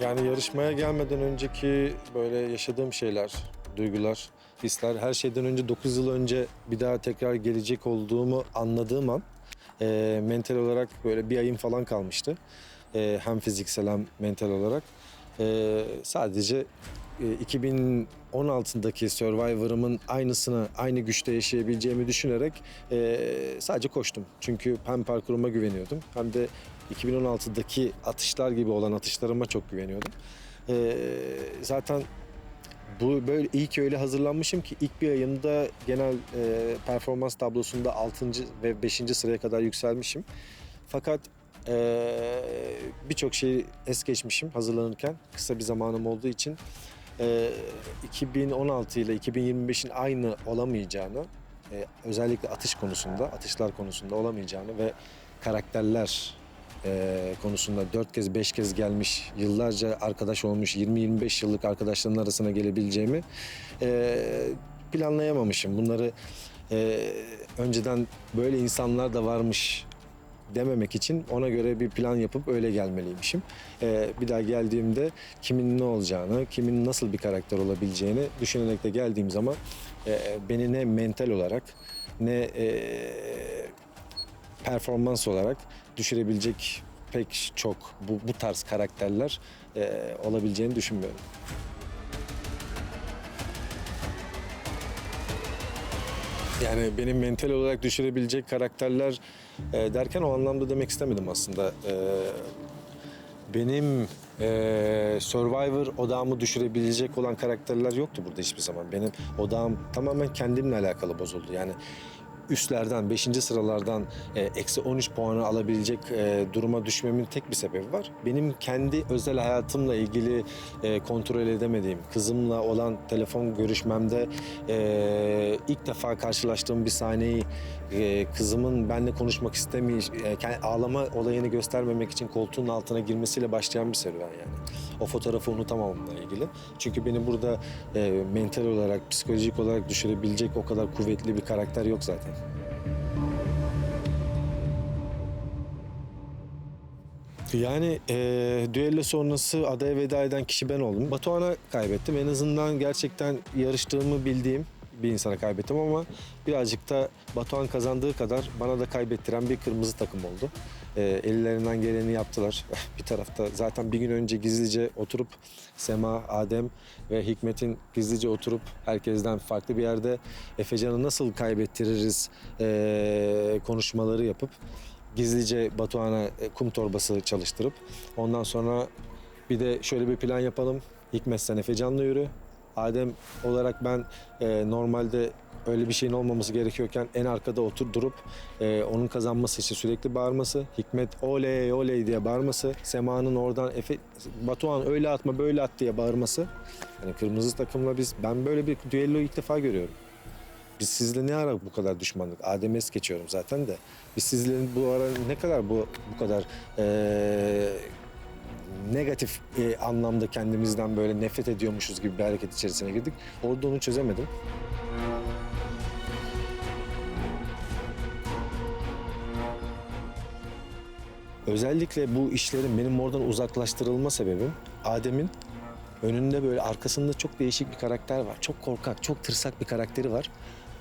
Yani yarışmaya gelmeden önceki böyle yaşadığım şeyler, duygular, hisler her şeyden önce 9 yıl önce bir daha tekrar gelecek olduğumu anladığım an e, mental olarak böyle bir ayım falan kalmıştı. E, hem fiziksel hem mental olarak. E, sadece e, 2016'daki Survivor'ımın aynısını aynı güçte yaşayabileceğimi düşünerek e, sadece koştum. Çünkü hem parkuruma güveniyordum hem de 2016'daki atışlar gibi olan atışlarıma çok güveniyordum. E, zaten bu böyle iyi ki öyle hazırlanmışım ki ilk bir ayımda genel e, performans tablosunda 6. ve 5. sıraya kadar yükselmişim. Fakat e, birçok şeyi es geçmişim hazırlanırken kısa bir zamanım olduğu için e, 2016 ile 2025'in aynı olamayacağını e, özellikle atış konusunda, atışlar konusunda olamayacağını ve karakterler e, konusunda dört kez beş kez gelmiş, yıllarca arkadaş olmuş, 20-25 yıllık arkadaşların arasına gelebileceğimi e, planlayamamışım. Bunları e, önceden böyle insanlar da varmış dememek için ona göre bir plan yapıp öyle gelmeliymişim. E, bir daha geldiğimde kimin ne olacağını, kimin nasıl bir karakter olabileceğini düşünerek de geldiğim zaman e, beni ne mental olarak ne e, performans olarak düşürebilecek pek çok bu, bu tarz karakterler e, olabileceğini düşünmüyorum. Yani benim mental olarak düşürebilecek karakterler e, derken o anlamda demek istemedim aslında. E, benim e, Survivor odağımı düşürebilecek olan karakterler yoktu burada hiçbir zaman. Benim odağım tamamen kendimle alakalı bozuldu. Yani üstlerden, 5. sıralardan e, eksi 13 puanı alabilecek e, duruma düşmemin tek bir sebebi var. Benim kendi özel hayatımla ilgili e, kontrol edemediğim, kızımla olan telefon görüşmemde ilk defa karşılaştığım bir sahneyi e, kızımın benimle konuşmak istemeyiş, e, ağlama olayını göstermemek için koltuğun altına girmesiyle başlayan bir serüven yani. O fotoğrafı unutamamamla ilgili. Çünkü beni burada e, mental olarak, psikolojik olarak düşürebilecek o kadar kuvvetli bir karakter yok zaten. Yani e, düello sonrası adaya veda eden kişi ben oldum. Batuhan'a kaybettim. En azından gerçekten yarıştığımı bildiğim bir insana kaybettim ama birazcık da Batuhan kazandığı kadar bana da kaybettiren bir kırmızı takım oldu. E, ellerinden geleni yaptılar. bir tarafta zaten bir gün önce gizlice oturup Sema, Adem ve Hikmet'in gizlice oturup herkesten farklı bir yerde Efecan'ı nasıl kaybettiririz e, konuşmaları yapıp gizlice Batuhan'a e, kum torbası çalıştırıp ondan sonra bir de şöyle bir plan yapalım. Hikmet sen Efecan'la yürü. Adem olarak ben e, normalde öyle bir şeyin olmaması gerekiyorken en arkada otur durup e, onun kazanması için sürekli bağırması, Hikmet oley oley diye bağırması, Sema'nın oradan Efe, Batuhan öyle atma böyle at diye bağırması. Yani kırmızı takımla biz ben böyle bir düello ilk defa görüyorum. Biz sizle ne ara bu kadar düşmanlık? Adem es geçiyorum zaten de. Biz sizle bu ara ne kadar bu bu kadar eee, negatif eee, anlamda kendimizden böyle nefret ediyormuşuz gibi bir hareket içerisine girdik. Orada onu çözemedim. Özellikle bu işlerin benim oradan uzaklaştırılma sebebim Adem'in önünde böyle arkasında çok değişik bir karakter var. Çok korkak, çok tırsak bir karakteri var.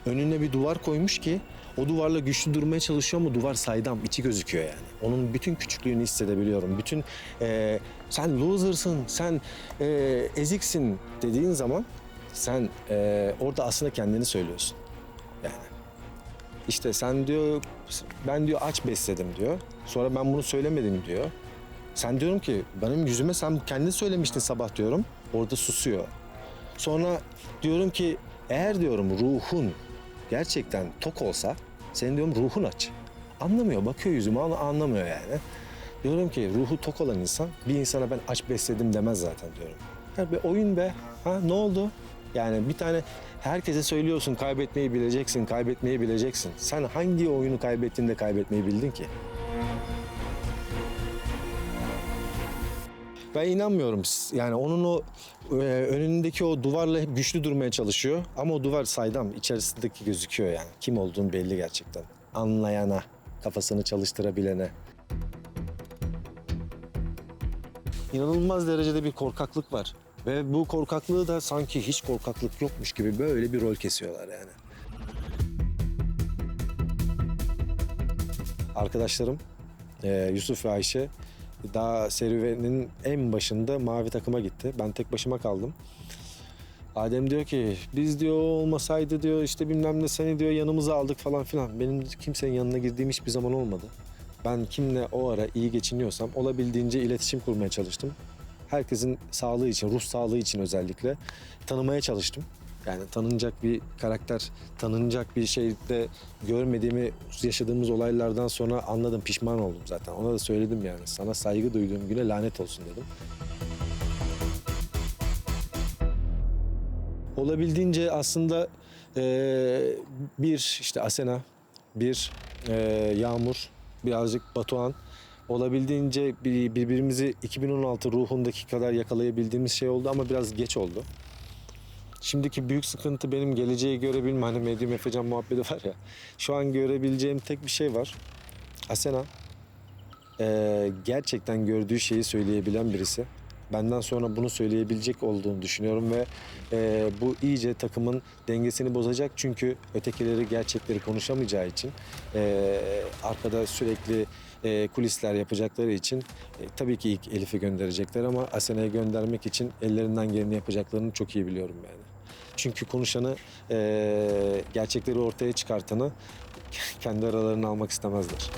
Önüne bir duvar koymuş ki o duvarla güçlü durmaya çalışıyor ama duvar saydam, içi gözüküyor yani. Onun bütün küçüklüğünü hissedebiliyorum. Bütün eee, sen loser'sın, sen eee, eziksin dediğin zaman sen eee, orada aslında kendini söylüyorsun. Yani işte sen diyor ben diyor aç besledim diyor. Sonra ben bunu söylemedim diyor. Sen diyorum ki benim yüzüme sen kendi söylemiştin sabah diyorum. Orada susuyor. Sonra diyorum ki eğer diyorum ruhun gerçekten tok olsa senin diyorum ruhun aç. Anlamıyor bakıyor yüzüme ama anlamıyor yani. Diyorum ki ruhu tok olan insan bir insana ben aç besledim demez zaten diyorum. Ya bir oyun be. Ha ne oldu? Yani bir tane herkese söylüyorsun kaybetmeyi bileceksin, kaybetmeyi bileceksin. Sen hangi oyunu kaybettiğinde kaybetmeyi bildin ki? Ben inanmıyorum. Yani onun o e, önündeki o duvarla hep güçlü durmaya çalışıyor. Ama o duvar saydam. içerisindeki gözüküyor yani. Kim olduğunu belli gerçekten. Anlayana, kafasını çalıştırabilene. inanılmaz derecede bir korkaklık var. Ve bu korkaklığı da sanki hiç korkaklık yokmuş gibi böyle bir rol kesiyorlar yani. Arkadaşlarım e, Yusuf ve Ayşe daha serüvenin en başında mavi takıma gitti. Ben tek başıma kaldım. Adem diyor ki biz diyor olmasaydı diyor işte bilmem ne seni diyor yanımıza aldık falan filan. Benim kimsenin yanına girdiğim hiçbir zaman olmadı. Ben kimle o ara iyi geçiniyorsam olabildiğince iletişim kurmaya çalıştım. Herkesin sağlığı için, ruh sağlığı için özellikle tanımaya çalıştım. Yani tanınacak bir karakter, tanınacak bir şeyde görmediğimi yaşadığımız olaylardan sonra anladım, pişman oldum zaten. Ona da söyledim yani. Sana saygı duyduğum güne lanet olsun dedim. Olabildiğince aslında eee, bir işte Asena, bir eee, Yağmur, birazcık Batuhan olabildiğince bir- birbirimizi 2016 ruhundaki kadar yakalayabildiğimiz şey oldu ama biraz geç oldu. Şimdiki büyük sıkıntı benim geleceği görebilme. Hani Medyum Efecan muhabbeti var ya. Şu an görebileceğim tek bir şey var. Asena eee, gerçekten gördüğü şeyi söyleyebilen birisi. Benden sonra bunu söyleyebilecek olduğunu düşünüyorum ve eee, bu iyice takımın dengesini bozacak. Çünkü ötekileri gerçekleri konuşamayacağı için eee, arkada sürekli eee, kulisler yapacakları için e, tabii ki ilk Elif'i gönderecekler ama Asena'yı göndermek için ellerinden geleni yapacaklarını çok iyi biliyorum yani. Çünkü konuşanı, eee, gerçekleri ortaya çıkartanı kendi aralarını almak istemezler.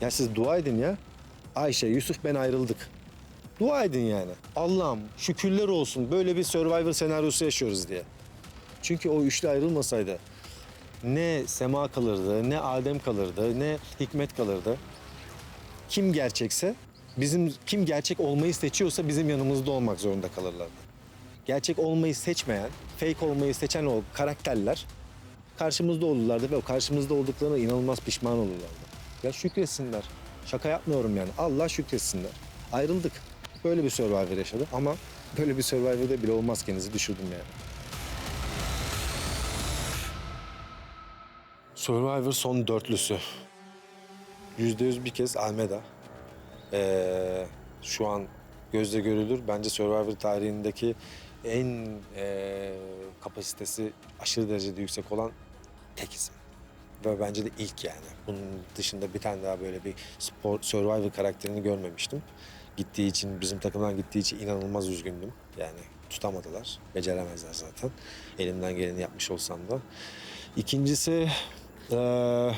Ya siz dua edin ya. Ayşe, Yusuf ben ayrıldık. Dua edin yani. Allah'ım şükürler olsun böyle bir Survivor senaryosu yaşıyoruz diye. Çünkü o üçlü ayrılmasaydı ne Sema kalırdı, ne Adem kalırdı, ne Hikmet kalırdı. Kim gerçekse, bizim kim gerçek olmayı seçiyorsa bizim yanımızda olmak zorunda kalırlardı. Gerçek olmayı seçmeyen, fake olmayı seçen o karakterler karşımızda olurlardı ve o karşımızda olduklarına inanılmaz pişman olurlardı. Ya şükretsinler. Şaka yapmıyorum yani. Allah şükretsinler. Ayrıldık. Böyle bir Survivor yaşadık ama böyle bir Survivor'da bile o maskenizi düşürdüm yani. Survivor son dörtlüsü. Yüzde yüz bir kez Almeda. Ee, şu an gözle görülür. Bence Survivor tarihindeki en ee, kapasitesi aşırı derecede yüksek olan tek isim. Ve bence de ilk yani. Bunun dışında bir tane daha böyle bir spor, Survivor karakterini görmemiştim. Gittiği için, bizim takımdan gittiği için inanılmaz üzgündüm. Yani tutamadılar. Beceremezler zaten. Elimden geleni yapmış olsam da. İkincisi eee,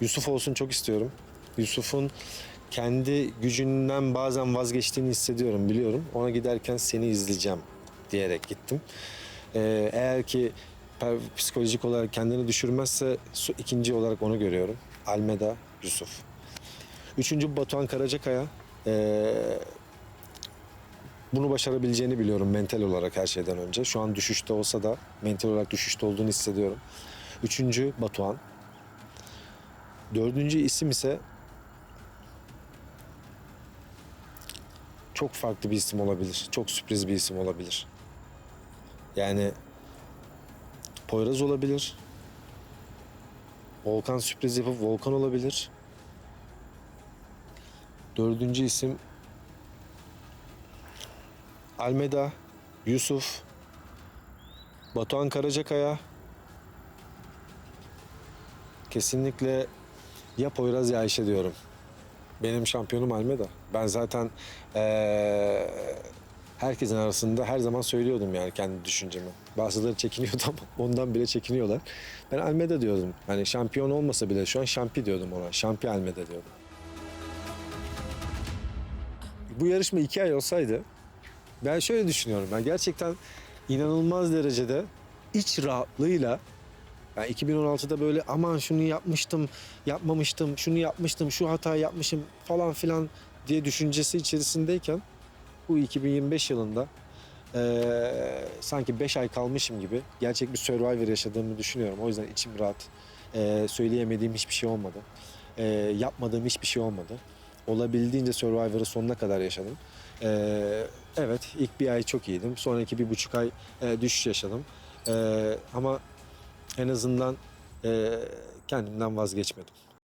Yusuf olsun çok istiyorum. Yusuf'un kendi gücünden bazen vazgeçtiğini hissediyorum biliyorum. Ona giderken seni izleyeceğim diyerek gittim. Eee, eğer ki psikolojik olarak kendini düşürmezse ikinci olarak onu görüyorum. Almeda, Yusuf. Üçüncü Batuhan Karacakaya. Eee, bunu başarabileceğini biliyorum mental olarak her şeyden önce. Şu an düşüşte olsa da mental olarak düşüşte olduğunu hissediyorum. Üçüncü Batuhan. Dördüncü isim ise çok farklı bir isim olabilir. Çok sürpriz bir isim olabilir. Yani Poyraz olabilir. Volkan sürpriz yapıp Volkan olabilir. Dördüncü isim Almeda, Yusuf, Batuhan Karacakaya. Kesinlikle ya Poyraz ya Ayşe diyorum. Benim şampiyonum Almeda. Ben zaten eee, herkesin arasında her zaman söylüyordum yani kendi düşüncemi. Bazıları çekiniyordu ama ondan bile çekiniyorlar. Ben Almeda diyordum. Hani şampiyon olmasa bile şu an şampi diyordum ona. Şampi Almeda diyordum. Bu yarışma iki ay olsaydı ben şöyle düşünüyorum. Ben gerçekten inanılmaz derecede iç rahatlığıyla yani 2016'da böyle aman şunu yapmıştım, yapmamıştım, şunu yapmıştım, şu hatayı yapmışım falan filan diye düşüncesi içerisindeyken bu 2025 yılında eee, sanki 5 ay kalmışım gibi gerçek bir Survivor yaşadığımı düşünüyorum. O yüzden içim rahat. Eee, söyleyemediğim hiçbir şey olmadı. Eee, yapmadığım hiçbir şey olmadı. Olabildiğince Survivor'ı sonuna kadar yaşadım. Eee, evet ilk bir ay çok iyiydim. Sonraki bir buçuk ay eee, düşüş yaşadım. Eee, ama en azından eee, kendimden vazgeçmedim.